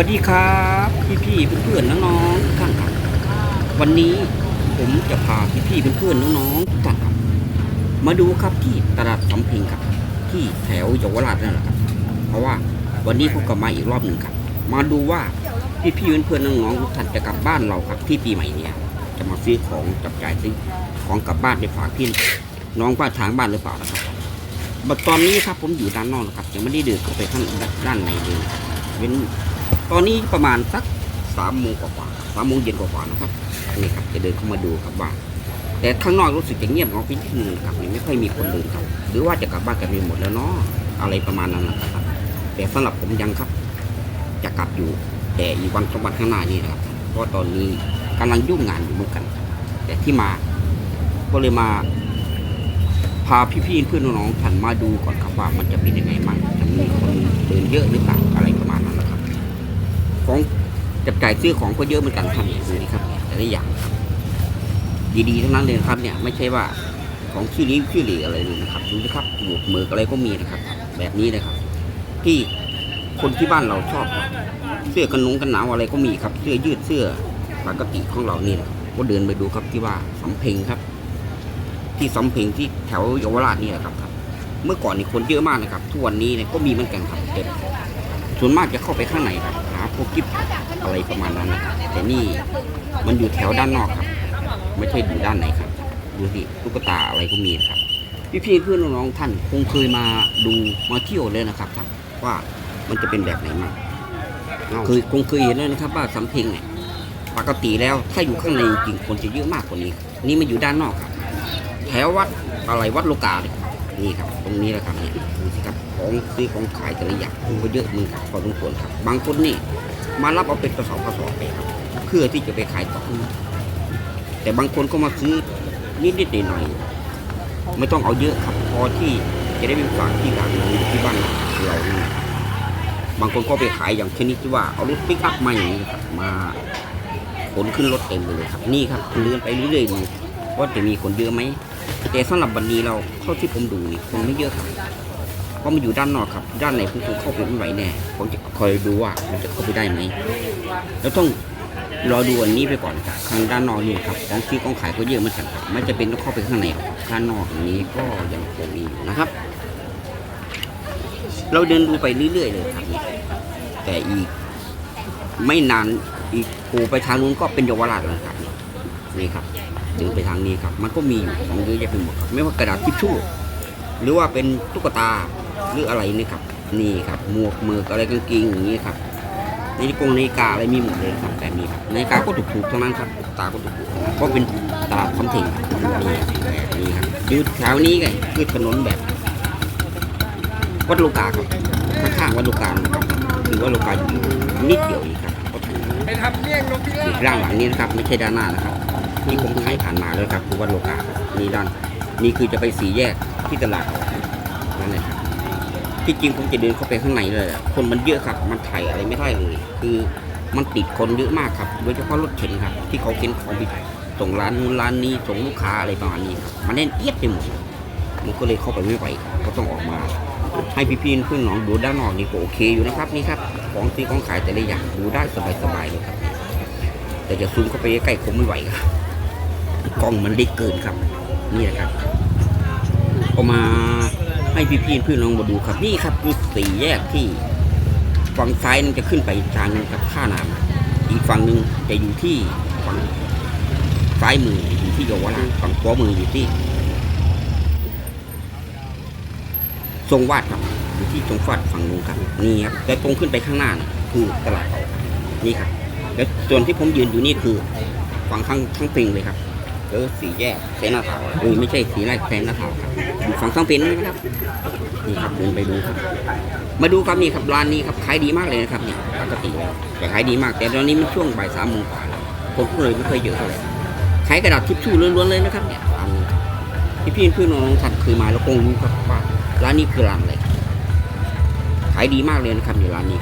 วัสดีครับพี่พี่เพื่อนๆน้องๆทุกท่านครับวันนี้ผมจะพาพี่พี่เพื่อนๆน้องๆทุกท่านครับ มาดูครับที่ตลาดสำเพ็งครับ ที่แถวเยาวราชนั่นแหละครับ เพราะว่าวันนี้ผมกลับมาอีกรอบหนึ่งครับ มาดูว่าพี่พี่เพื่อนๆน้องๆทุกท่านจะกลับบ้านเราครับที่ปีใหม่เนี้ยจะมาซื้อของจับจ่ายซื้อของกลับบ้านไปฝากพี่น้องบ้านทางบ้านหรือเปล่านะครับบัดตอนนี้ครับผมอยู่ด้านนอกนะครับยังไม่ได้เดินเข้าไปข้างด้านในเลยเว้น ตอนนี้ประมาณสักสามโมงกว่าๆสามโมงเย็นกว่าๆนะครับนี่ครับจะเดินเข้ามาดูครับว่า แต่ข้างนอกรู้สึกจะเงียบเหงาไปนิดนึงครับไม่ค่อยมีคนเดินครับ หรือว่าจะกลับบ้านกันไปหมดแล้วเนาะอะไรประมาณนั้นนะครับ แต่สำหรับผมยังครับ จะกลับอยู่ แต่อีกวันสองวันข้างหน้านี่นะครับเพราะตอนนี้กำลังยุ่งงานอยู่เหมือนกัน แต่ที่มาก็เลยมาพาพี่ๆเพื่อนน้องๆท่านมาดูก่อนครับว่ามันจะเป็นยังไงบ้างจะมีคนเดินเยอะหรือเปล่าอะไรประมาณนั้นนะครับ ของจับจ่ายซื้อของก็เยอะเหมือนกันครับนี่ยดูนี่ครับแต่ละอย่างครับดีๆทั้งนั้นเลยครับเนี่ยไม่ใช่ว่าของขี้ริ้วขี้หลีอะไรเลยนะครับดูนะครับหมวกเมือกอะไรก็มีนะครับ แบบนี้นะครับ ที่คนที่บ้านเราชอบครับเสื้อกันหนุงกันหนาวอะไรก็มีครับ เสื้อยืดเสื้อปกติของเรานี่แหละก็เดินไปดูครับที่ว่าสำเพ็งครับ ที่สำเพ็งที่แถวเยาวราชนี่แหละครับครับ เมื่อก่อนนี่คนเยอะมากนะครับทุกวันนี้เนี่ยก็มีเหมือนกันครับแต่ส่วนมากจะเข้าไปข้างในครับ พวกกิฟอะไรประมาณนั้นนะครับแต่นี่มันอยู่แถวด้านนอกครับ ไม่ใช่อยู่ด้านในครับดูสิตุ๊กตาอะไรก็มีนะครับพี่ๆเพื่อนน้องๆท่านคงเคยมาดูมาเที่ยวเลยนะครับครับว่ามันจะเป็นแบบไหนมั่งเคยคงเคยเห็นแล้วนะครับว่าสำเพ็งเนี่ยปกติแล้วถ้าอยู่ข้างในจริงๆคนจะเยอะมากกว่านี้ นี่มันอยู่ด้านนอกครับแถววัดอะไรวัดโลกาเลย นี่ครับตรงนี้แหละครับนี่ดูสิครับของซื้อของขายแต่ละอย่างมันก็เยอะมือครับพอสมควรครับ บางคนนี่มารับเอาเป็นกระสอบกระสอบไปครับเพื่อที่จะไปขายต่อแต่บางคนก็มาซื้อนิดๆหน่อยๆไม่ต้องเอาเยอะครับพอที่จะได้ไปฝากที่ร้านที่บ้านเราบางคนก็ไปขายอย่างชนิดที่ว่าเอารถปิกอัพมาอย่างนี้ครับมาขนขึ้นรถเต็มเลยครับ นี่ครับเลื่อนไปเรื่อยๆดูว่าจะมีคนเยอะไหม แต่สำหรับวันนี้เราเท่าที่ผมดูนี่คงไม่เยอะครับเพราะมันอยู่ด้านนอกครับ ด้านในผมคงเข้าไปไม่ไหวแน่ผมจะคอยดูว่ามันจะเข้าไปได้ไหมแล้วต้องรอดูวันนี้ไปก่อนครับข้างด้านนอกนี่ครับของซื้อของขายก็เยอะเหมือนกันครับไม่จะเป็นต้องเข้าไปข้างในครับข้างนอกนี้ก็ยังคงมีอยู่นะครับ เราเดินดูไปเรื่อยๆเลยครับแต่อีกไม่นานอีกปูไปทางนู้นก็เป็นเยาวราชแล้วครับนี่ครับ ดินไปทางนี้ครับ มันก็มีอยู่ของเยอะแยะไปหมดครับไม่ว่ากระดาษทิชชู่หรือว่าเป็นตุ๊กตาหรืออะไรนี่ครับ นี่ครับหมวกเมือกอะไรกางเกงอย่างนี้ครับนาฬิกงนาฬิกาอะไรมีหมดเลยครับแบบนี้ครับนาฬิกาก็ถูกๆทั้งนั้นครับตุ๊กตาก็ถูกๆทั้งนั้นเพราะเป็นตลาดคำเถิงนี่แบบนี้ครับอยู่แถวนี้ไงคือถนนแบบ วัดโลกาครับข้างๆวัดโลกาครับคือวัดโลกาอยู่นิดเดียวเองครับก็ถึงไปทำเมี่ยงนกพิราบด้านหลังนี้นะครับ ไม่ใช่ด้านหน้านะครับ นี่ผมถ่ายผ่านมาแล้วครับคือวัดโลกานี่ด้านนี่คือจะไปสีแยกที่ตลาดนั่นแหละครับที่จริงผมจะเดินเข้าไปข้างในเลยคนมันเยอะครับ มันถ่ายอะไรไม่ได้เลย คือมันติดคนเยอะมากครับ โดยเฉพาะรถเข็นครับ ที่เขาเข็นของไปส่งร้านนู้นร้านนี้ส่งลูกค้าอะไรประมาณนี้ครับมันแน่นเอียดไปหมดมันก็เลยเข้าไปไม่ไหวก็ต้องออกมา ให้พี่ๆเพื่อนน้องดูด้านนอกนี่ก็โอเคอยู่นะครับนี่ครับของซื้อของขายแต่ละอย่างดูได้สบายๆเลยครับแต่จะซูมเข้าไปใกล้ๆคงไม่ไหวครับ กล้องมันเล็กเกินครับ นี่แหละครับก็มาให้พี่ๆเพื่อนน้องมาดูครับ นี่ครับคือสี่แยกที่ฝั่งซ้ายนั้นจะขึ้นไปทางกับท่าน้ำอีกฝั่งหนึ่งจะอยู่ที่ฝั่งซ้ายมืออยู่ที่เยาวราชฝั่งขวามืออยู่ที่ทรงวาดครับอยู่ที่ทรงวาดฝั่งนู้นครับนี่ครับแต่ตรงขึ้นไปข้างหน้านคือตลาดเก่านี่ครับแล้วส่วนที่ผมยืนอยู่นี่คือฝั่งข้างข้างปิงเลยครับ เออสีแยกเซนาทาวน์เอไม่ใช่สีแรกเซนาทาวน์ครับอยู่ฝั่งข้างปิงนะครับนี่ครับเดินไปดูครับ มาดูครับนี่ครับร้านนี้ครับขายดีมากเลยนะครับเนี่ยปกติแล้วแต่ขายดีมากแต่ตอนนี้มันช่วงบ่ายสามโมงกว่าแล้วคนก็เลยไม่ค่อยเยอะเท่าไหร่ขายกระดาษทิชชู่ล้วนๆเลยนะครับเนี่ยร้านนี้พี่พี่เพื่อนน้องท่านเคยมาแล้วคงรู้ครับว่าร้านนี้คือร้านอะไรขายดีมากเลยนะครับในร้านนี้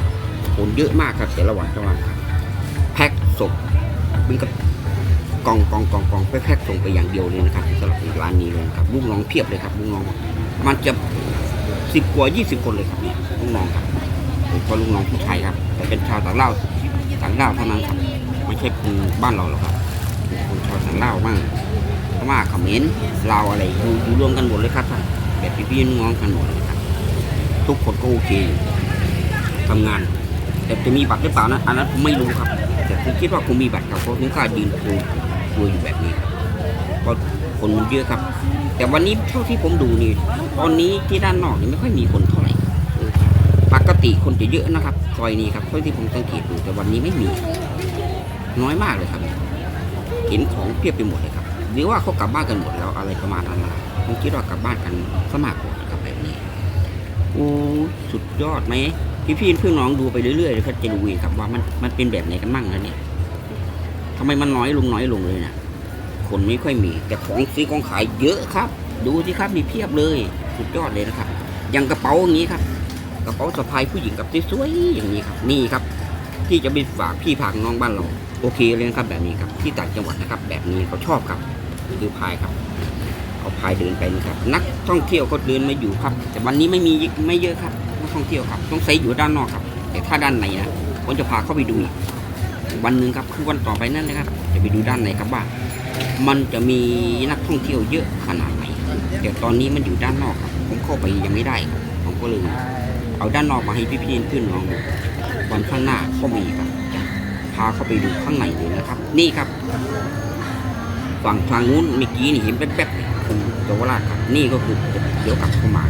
คนเยอะมากครับแต่ละวันแต่ละวันครับแพ็คส่งเป็นกับ กล่องกล่องกล่องกล่องไปแพ็คส่งไปอย่างเดียวเลยนะครับสำหรับร้านนี้เลยครับลูกน้องเพียบเลยครับลูกน้องมันจะสิบกว่ายี่สิบคนเลยครับเนี่ยลูกน้องครับผมก็ลูกน้องผู้ชายครับ แต่เป็นชาวต่างด้าวต่างด้าวเท่านั้นครับไม่ใช่คนบ้านเราหรอกครับคนชาวต่างด้าวบ้างพม่าเขมรลาวอะไรอยู่อยู่รวมกันหมดเลยครับท่านแบบพี่ๆน้องกันหมดเลยครับ ทุกคนก็โอเคทำงาน แต่จะมีบัตรหรือเปล่านะอันนั้นไม่รู้ครับ แต่ผมคิดว่าคงมีบัตรครับเพราะถึงกล้ายืนโชว์ตัวอยู่แบบนี้ครับเพราะคนมันเยอะครับ แต่วันนี้เท่าที่ผมดูนี่ตอนนี้ที่ด้านนอกนี่ไม่ค่อยมีคนเท่าไหร่ปกติคนจะเยอะนะครับซอยนี้ครับเท่าที่ผมสังเกตดูแต่วันนี้ไม่มี น้อยมากเลยครับ เห็นของเพียบไปหมดเลยครับหรือว่าเขากลับบ้านกันหมดแล้วอะไรประมาณนั้นนะผมคิดว่ากลับบ้านกันสมากกว่าครับแบบนี้โอ้สุดยอดไหม พี่พี่เพื่อนน้องดูไปเรื่อยๆเลยครับจะรู้เองครับว่ามันมันเป็นแบบไหนกันบ้างแล้วเนี่ยทำไมมันน้อยลงน้อยลงเลยนะคนไม่ค่อยมี แต่ของซื้อของขายเยอะครับ ดูสิครับมีเพียบเลยสุดยอดเลยนะครับ อย่างกระเป๋าอย่างนี้ครับ กระเป๋าสะพายผู้หญิงกับสวยๆอย่างนี้ครับนี่ครับ ที่จะไปฝากพี่ฝากน้องบ้านเราโอเคเลยนะครับ แบบนี้ครับที่ต่างจังหวัดนะครับ แบบนี้เขาชอบครับคือพายครับเอาพายเดินไปนะครับ นักท่องเที่ยวก็เดินมาอยู่ครับ แต่วันนี้ไม่มีไม่เยอะครับ ท่องเที่ยวครับต้องใส่อยู่ด้านนอกครับ แต่ถ้าด้านในนะผมจะพาเข้าไปดูวันหนึ่งครับคือวันต่อไปนั่นนะครับ จะไปดูด้านในครับว่า มันจะมีนักท่องเที่ยวเยอะขนาดไหนแต่ตอนนี้มันอยู่ด้านนอกครับ ผมเข้าไปยังไม่ได้ครับผมก็เลยเอาด้านนอกมาให้พี่ๆเพื่อนน้องดูวันข้างหน้าก็มีครับพาเข้าไปดูข้างในเลยนะครับ นี่ครับ ฝั่งทางนู้นเมื่อกี้นี่เห็นแป๊บๆคือเยาวราชครับ นี่ก็คือเดี๋ยวกลับเข้ามา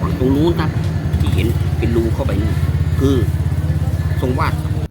ฝั่งตรงนู้นครับ เห็นเป็นรูเข้าไปนี่คือทรงวาด